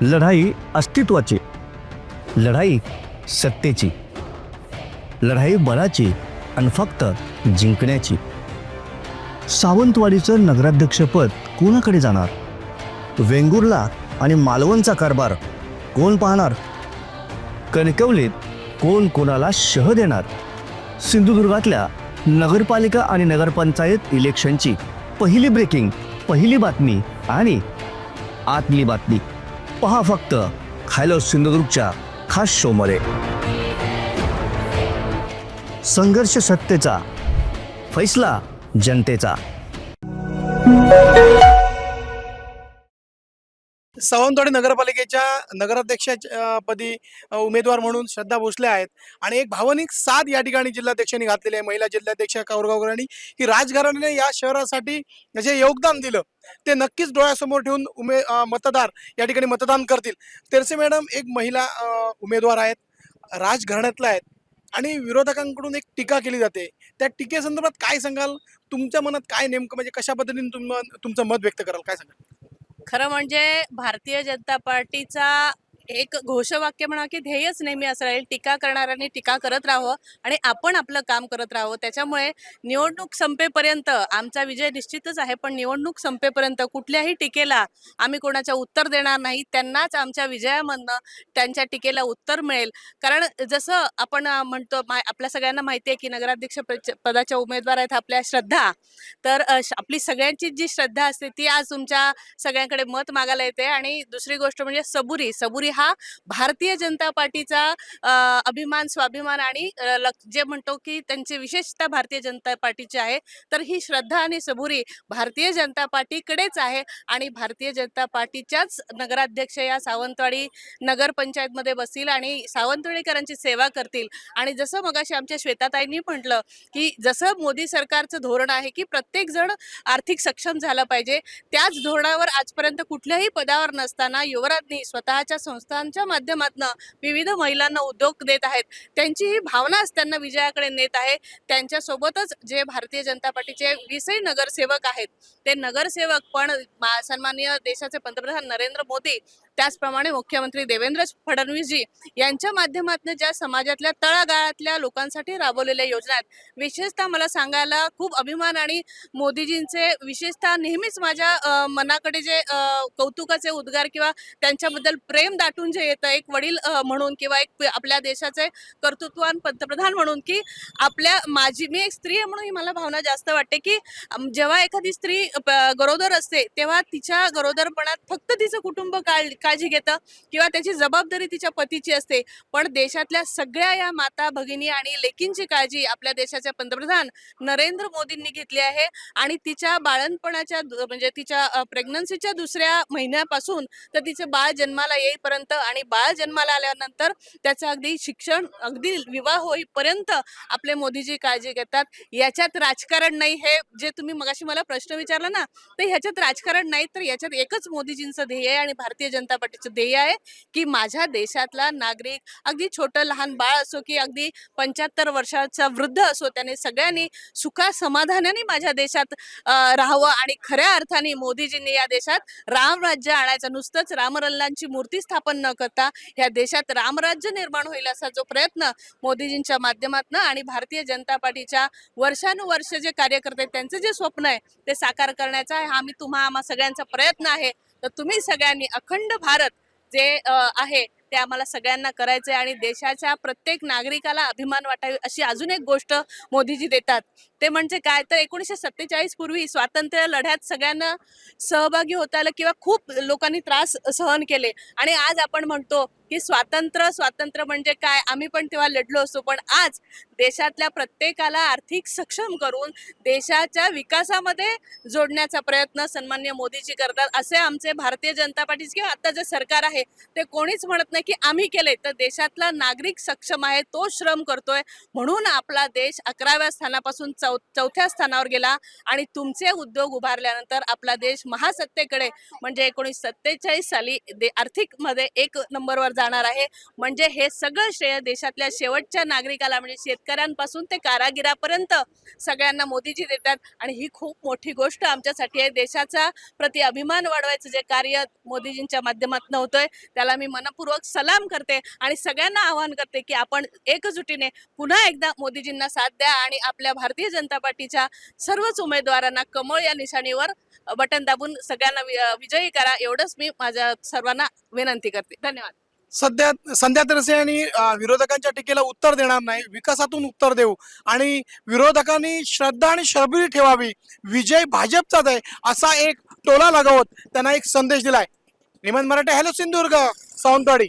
लढाई अस्तित्वाची लढाई सत्तेची लढाई बळाची आणि फक्त जिंकण्याची. सावंतवाडीचं नगराध्यक्षपद कोणाकडे जाणार? वेंगुर्ला आणि मालवणचा कारभार कोण पाहणार? कणकवलीत कोण कोणाला शह देणार? सिंधुदुर्गातल्या नगरपालिका आणि नगरपंचायत इलेक्शनची पहिली ब्रेकिंग पहिली बातमी आणि आतली बातमी. पहा फक्त. खायला सिंधुदुर्गच्या खास शोमध्ये. संघर्ष सत्तेचा फैसला जनतेचा. सावंतवाडी नगरपालिकेच्या नगराध्यक्षाच्या पदी उमेदवार म्हणून श्रद्धा भोसले आहेत. आणि एक भावनिक साथ या ठिकाणी जिल्हाध्यक्षांनी घातलेली आहे. महिला जिल्हाध्यक्ष कौरगावकरांनी की राजघराण्याने या शहरासाठी जे योगदान दिलं ते नक्कीच डोळ्यासमोर ठेवून उमे मतदार या ठिकाणी मतदान करतील. तेरसे मॅडम एक महिला उमेदवार आहेत राजघराण्यातल्या आहेत आणि विरोधकांकडून एक टीका केली जाते. त्या टीकेसंदर्भात काय सांगाल? तुमच्या मनात काय नेमकं म्हणजे कशा पद्धतीने तुम तुमचं मत व्यक्त कराल? काय सांगाल? खरं म्हणजे भारतीय जनता पार्टीचा एक घोषवाक्य म्हणा की ध्येयच नेहमी असं राहील टीका करणाऱ्यांनी टीका करत राहावं आणि आपण आपलं काम करत राहावं. त्याच्यामुळे निवडणूक संपेपर्यंत आमचा विजय निश्चितच आहे पण निवडणूक संपेपर्यंत कुठल्याही टीकेला आम्ही कोणाच्या उत्तर देणार नाही. त्यांनाच आमच्या विजयामधनं त्यांच्या टीकेला उत्तर मिळेल. कारण जसं आपण म्हणतो आपल्या सगळ्यांना माहिती आहे की नगराध्यक्ष पदाच्या उमेदवार आहेत आपल्या श्रद्धा. तर आपली सगळ्यांची जी श्रद्धा असते ती आज तुमच्या सगळ्यांकडे मत मागायला येते. आणि दुसरी गोष्ट म्हणजे सबुरी. सबुरी हा भारतीय जनता पार्टीचा अभिमान स्वाभिमान आणि जे म्हणतो की त्यांचे विशेषता भारतीय जनता पार्टीची आहे तर ही श्रद्धा आणि सबुरी भारतीय जनता पार्टीकडेच आहे आणि भारतीय जनता पार्टीच्याच नगराध्यक्ष या सावंतवाडी नगरपंचायतमध्ये बसतील आणि सावंतवाडीकरांची सेवा करतील. आणि जसं मगाशी आमच्या श्वेताताईंनी म्हटलं की जसं मोदी सरकारचं धोरण आहे की प्रत्येक जण आर्थिक सक्षम झाला पाहिजे त्याच धोरणावर आजपर्यंत कुठल्याही पदावर नसताना युवराजनी स्वतःच्या संस्था संस्थांच्या माध्यमातून विविध महिलांना उद्योग देत आहेत. त्यांची ही भावनाच त्यांना विजयाकडे नेत आहे. त्यांच्यासोबतच जे भारतीय जनता पार्टीचे वीसही नगरसेवक आहेत. ते नगरसेवक पण सन्माननीय देशाचे पंतप्रधान नरेंद्र मोदी त्याचप्रमाणे मुख्यमंत्री देवेंद्र फडणवीसजी यांच्या माध्यमातून ज्या समाजातल्या तळागाळातल्या लोकांसाठी राबवलेल्या योजना आहेत. विशेषतः मला सांगायला खूप अभिमान आणि मोदीजींचे विशेषतः नेहमीच माझ्या मनाकडे जे कौतुकाचे उद्गार किंवा त्यांच्याबद्दल प्रेम दाटून जे येतं एक वडील म्हणून किंवा एक आपल्या देशाचे कर्तृत्वान पंतप्रधान म्हणून की आपल्या माझी मी एक स्त्री आहे म्हणून ही मला भावना जास्त वाटते की जेव्हा एखादी स्त्री गरोदर असते तेव्हा तिच्या गरोदरपणात फक्त तिचं कुटुंब काळ काळजी घेतं किंवा त्याची जबाबदारी तिच्या पतीची असते. पण देशातल्या सगळ्या या माता भगिनी आणि लेकींची काळजी आपल्या देशाच्या पंतप्रधान नरेंद्र मोदींनी घेतली आहे. आणि तिच्या बाळणपणाच्या म्हणजे तिच्या प्रेग्नन्सीच्या दुसऱ्या महिन्यापासून तर तिचे बाळ जन्माला येईपर्यंत आणि बाळ जन्माला आल्यानंतर त्याचं अगदी शिक्षण अगदी विवाह होईपर्यंत आपले मोदीजी काळजी घेतात. याच्यात राजकारण नाही. हे जे तुम्ही मगाशी मला प्रश्न विचारला ना तर ह्याच्यात राजकारण नाही तर याच्यात एकच मोदीजींचं ध्येय आहे आणि भारतीय जनता पार्टीचं ध्येय आहे की माझ्या देशातला नागरिक अगदी छोटं लहान बाळ असो की अगदी पंच्याहत्तर वर्षाचा वृद्ध असो त्याने सगळ्यांनी सुखा समाधानाने माझ्या देशात राहावं आणि खऱ्या अर्थाने मोदीजींनी या देशात रामराज्य आणायचं. नुसतंच रामलल्लांची मूर्ती स्थापन न करता या देशात रामराज्य निर्माण होईल असा जो प्रयत्न मोदीजींच्या माध्यमातून आणि भारतीय जनता पार्टीच्या वर्षानुवर्ष जे कार्यकर्ते त्यांचं जे स्वप्न आहे ते साकार करण्याचा आहे. हा मी तुम्हा आम्हा सगळ्यांचा प्रयत्न आहे. तर तुम्ही सगळ्यांनी अखंड भारत जे आहे ते आम्हाला सगळ्यांना करायचे आणि देशाच्या प्रत्येक नागरिकाला अभिमान वाटावी अशी अजून एक गोष्ट मोदीजी देतात. ते म्हणजे काय? तर एकोणीसशे सत्तेचाळीस पूर्वी स्वातंत्र्य लढ्यात सगळ्यांना सहभागी होता आलं किंवा खूप लोकांनी त्रास सहन केले. आणि आज आपण म्हणतो की स्वातंत्र्य स्वातंत्र्य म्हणजे काय? आम्ही पण तेव्हा लढलो असतो. पण आज देशातल्या प्रत्येकाला आर्थिक सक्षम करून देशाच्या विकासामध्ये जोडण्याचा प्रयत्न सन्मान्य मोदीजी करतात. असे आमचे भारतीय जनता पार्टीचे किंवा आता जे सरकार आहे ते कोणीच म्हणत नाही. आहे की आम्ही केले तर देशातला नागरिक सक्षम आहे तो श्रम करतोय. म्हणून आपला देश अकराव्या स्थानापासून चौ चौथ्या स्थानावर गेला आणि तुमचे उद्योग उभारल्यानंतर आपला देश महासत्तेकडे म्हणजे एकोणीस सत्तेचाळीस साली दे आर्थिकमध्ये एक नंबरवर जाणार आहे. म्हणजे हे सगळं श्रेय देशातल्या शेवटच्या नागरिकाला म्हणजे शेतकऱ्यांपासून ते कारागिरापर्यंत सगळ्यांना मोदीजी देतात. आणि ही खूप मोठी गोष्ट आमच्यासाठी आहे. देशाचा प्रति अभिमान वाढवायचं जे कार्य मोदीजींच्या माध्यमातून होतोय त्याला मी मनपूर्वक सलाम करते आणि सगळ्यांना आवाहन करते की आपण एकजुटीने पुन्हा एकदा मोदीजींना साथ द्या आणि आपल्या भारतीय जनता पार्टीच्या सर्वच उमेदवारांना कमळ या निशाणीवर बटन दाबून सगळ्यांना विजयी करा. एवढंच मी माझ्या सर्वांना विनंती करते. धन्यवाद. सध्या संध्या तरसे यांनी विरोधकांच्या टीकेला उत्तर देणार नाही. विकासातून उत्तर देऊ. आणि विरोधकांनी श्रद्धा आणि शरबुरी ठेवावी. विजय भाजपचाच आहे असा एक टोला लगावत त्यांना एक संदेश दिलाय. निमन मराठे हॅलो सिंधुदुर्ग. सावंतवाडी